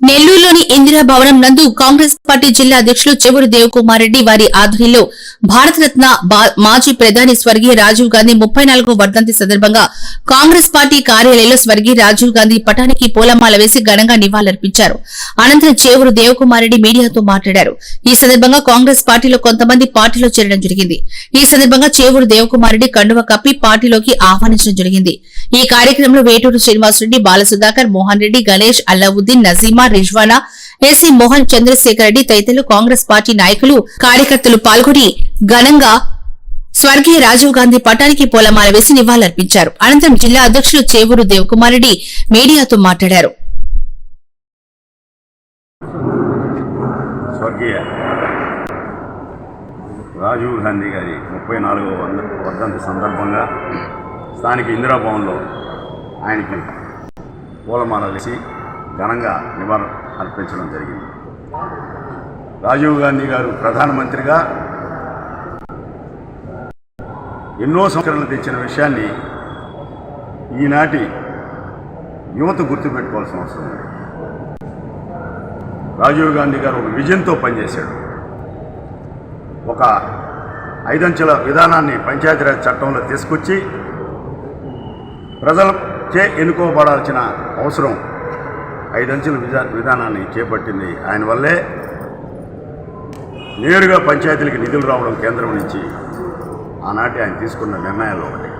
నెల్లూరులోని ఇందిరా భవనం నందు కాంగ్రెస్ పార్టీ జిల్లా అధ్యక్షులు చెవురు దేవకుమార్ రెడ్డి వారి ఆధ్వర్యంలో భారతరత్న మాజీ ప్రధాని స్వర్గీయ రాజీవ్ గాంధీ ముప్పై నాలుగో వర్ధంతి సందర్భంగా కాంగ్రెస్ పార్టీ కార్యాలయంలో స్వర్గీయ రాజీవ్ గాంధీ పటానికి పూలమాల వేసి ఘనంగా నివాళులర్పించారు. అనంతరం చేవూరు దేవకుమార్ రెడ్డి మీడియాతో మాట్లాడారు. ఈ సందర్భంగా కాంగ్రెస్ పార్టీలో కొంతమంది పార్టీలో చేరడం జరిగింది. ఈ సందర్భంగా చేవూరు దేవకుమార్ రెడ్డి కండువ కప్పి పార్టీలోకి ఆహ్వానించడం జరిగింది. ఈ కార్యక్రమంలో వేటూరు శ్రీనివాసరెడ్డి బాలసుధాకర్ మోహన్ రెడ్డి గణేష్ అల్లావుద్దీన్ నజీమా రిజ్వానా ఎస్సీ మోహన్ చంద్రశేఖర్ రెడ్డి తదితరులు కాంగ్రెస్ పార్టీ నాయకులు కార్యకర్తలు పాల్గొని ఘనంగా స్వర్గీయ రాజీవ్ గాంధీ పటానికి పూలమాల వేసి నివాళులర్పించారు. అనంతరం జిల్లా అధ్యక్షులు చేవూరు దేవకుమార్ రెడ్డి మీడియాతో మాట్లాడారు. స్వర్గీయ రాజీవ్ గాంధీ గారి ముప్పై నాలుగవ వర్ధంతి సందర్భంగా స్థానిక ఇందిరాభవన్లో ఆయనకి పూలమాల వేసి ఘనంగా నివారణ అర్పించడం జరిగింది. రాజీవ్ గాంధీ గారు ప్రధానమంత్రిగా ఎన్నో సంస్కరణలు తెచ్చిన విషయాన్ని ఈనాటి యువత గుర్తుపెట్టుకోవాల్సిన అవసరం ఉంది. రాజీవ్ గాంధీ గారు ఒక విజన్తో పనిచేశాడు. ఒక ఐదంచెల విధానాన్ని పంచాయతీరాజ్ చట్టంలో తీసుకొచ్చి ప్రజలచే ఎన్నుకోబడాల్సిన అవసరం ఐదంచెల విధా విధానాన్ని చేపట్టింది. ఆయన వల్లే నేరుగా పంచాయతీలకు నిధులు రావడం కేంద్రం నుంచి ఆనాటి ఆయన తీసుకున్న నిర్ణయాలు ఒకటి.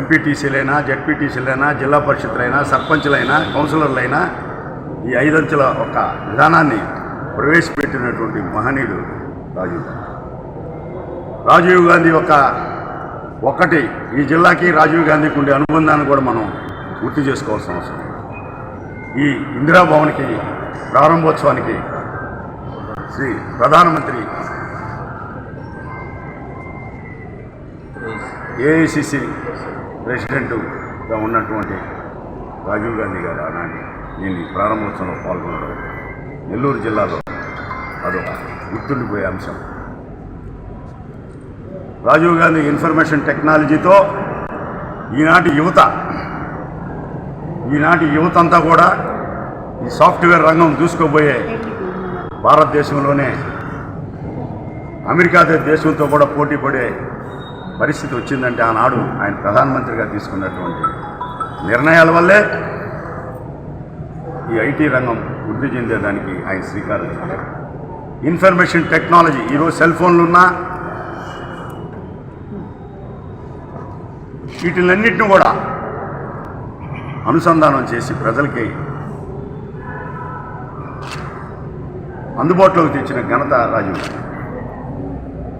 ఎంపీటీసీలైనా జడ్పీటీసీలైనా జిల్లా పరిషత్లైనా సర్పంచ్లైనా కౌన్సిలర్లైనా ఈ ఐదంచెల ఒక విధానాన్ని ప్రవేశపెట్టినటువంటి మహనీయుడు రాజీవ్ గాంధీ. రాజీవ్ గాంధీ ఒక ఒకటి ఈ జిల్లాకి రాజీవ్ గాంధీకి ఉండే అనుబంధాన్ని కూడా మనం గుర్తు చేసుకోవాల్సిన అవసరం. ఈ ఇందిరాభవన్కి ప్రారంభోత్సవానికి శ్రీ ప్రధానమంత్రి ఏఐసిసి ప్రెసిడెంట్గా ఉన్నటువంటి రాజీవ్ గాంధీ గారు ఆనాటి నేను ఈ ప్రారంభోత్సవంలో పాల్గొనడం నెల్లూరు జిల్లాలో అదొక గుర్తుండిపోయే అంశం. రాజీవ్ గాంధీ ఇన్ఫర్మేషన్ టెక్నాలజీతో ఈనాటి యువత ఈనాటి యువత అంతా కూడా ఈ సాఫ్ట్వేర్ రంగం దూసుకోబోయే భారతదేశంలోనే అమెరికా దేశంతో కూడా పోటీ పడే పరిస్థితి వచ్చిందంటే ఆనాడు ఆయన ప్రధానమంత్రిగా తీసుకున్నటువంటి నిర్ణయాల వల్లే ఈ ఐటీ రంగం వృద్ధి చెందేదానికి ఆయన శ్రీకారం ఇన్ఫర్మేషన్ టెక్నాలజీ ఈరోజు సెల్ ఫోన్లు వీటిలన్నింటిని కూడా అనుసంధానం చేసి ప్రజలకి అందుబాటులోకి తెచ్చిన ఘనత రాజు.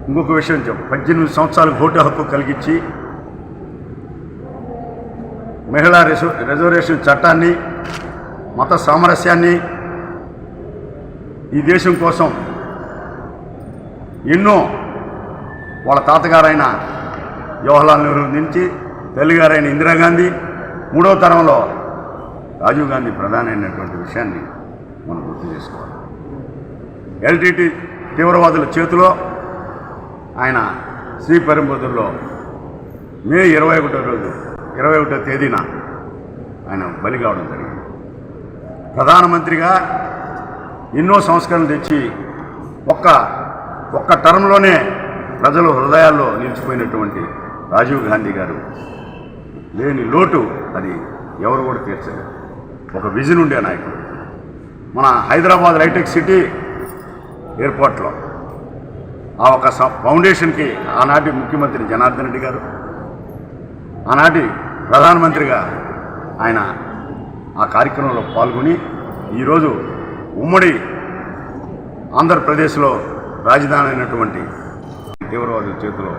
ఇంకొక విషయం చెప్పు. పద్దెనిమిది సంవత్సరాలు ఓటు హక్కు కలిగించి మహిళా రిజర్వ్ రిజర్వేషన్ చట్టాన్ని మత సామరస్యాన్ని ఈ దేశం కోసం ఎన్నో వాళ్ళ తాతగారైన జవహర్లాల్ నెహ్రూ నుంచి తల్లిగారైన ఇందిరాగాంధీ మూడవ తరంలో రాజీవ్ గాంధీ ప్రధాని అయినటువంటి విషయాన్ని మనం గుర్తు చేసుకోవాలి. ఎల్టీటీ తీవ్రవాదుల చేతిలో ఆయన శ్రీపెరంబుదూరులో మే ఇరవై ఒకటో రోజు ఇరవై ఒకటో తేదీన ఆయన బలి కావడం జరిగింది. ప్రధానమంత్రిగా ఎన్నో సంస్కరణలు తెచ్చి ఒక్క ఒక్క టర్మ్లోనే ప్రజల హృదయాల్లో నిలిచిపోయినటువంటి రాజీవ్ గాంధీ గారు లేని లోటు అది ఎవరు కూడా తీర్చలేదు. ఒక విజన్ ఉండే నాయకుడు. మన హైదరాబాద్ హైటెక్ సిటీ ఎయిర్పోర్ట్లో. ఆ ఒక ఫౌండేషన్కి ఆనాటి ముఖ్యమంత్రి జనార్దన్ రెడ్డి గారు ఆనాటి ప్రధానమంత్రిగా ఆయన ఆ కార్యక్రమంలో పాల్గొని ఈరోజు ఉమ్మడి ఆంధ్రప్రదేశ్లో రాజధాని అయినటువంటి తీవ్రవాదుల చేతిలో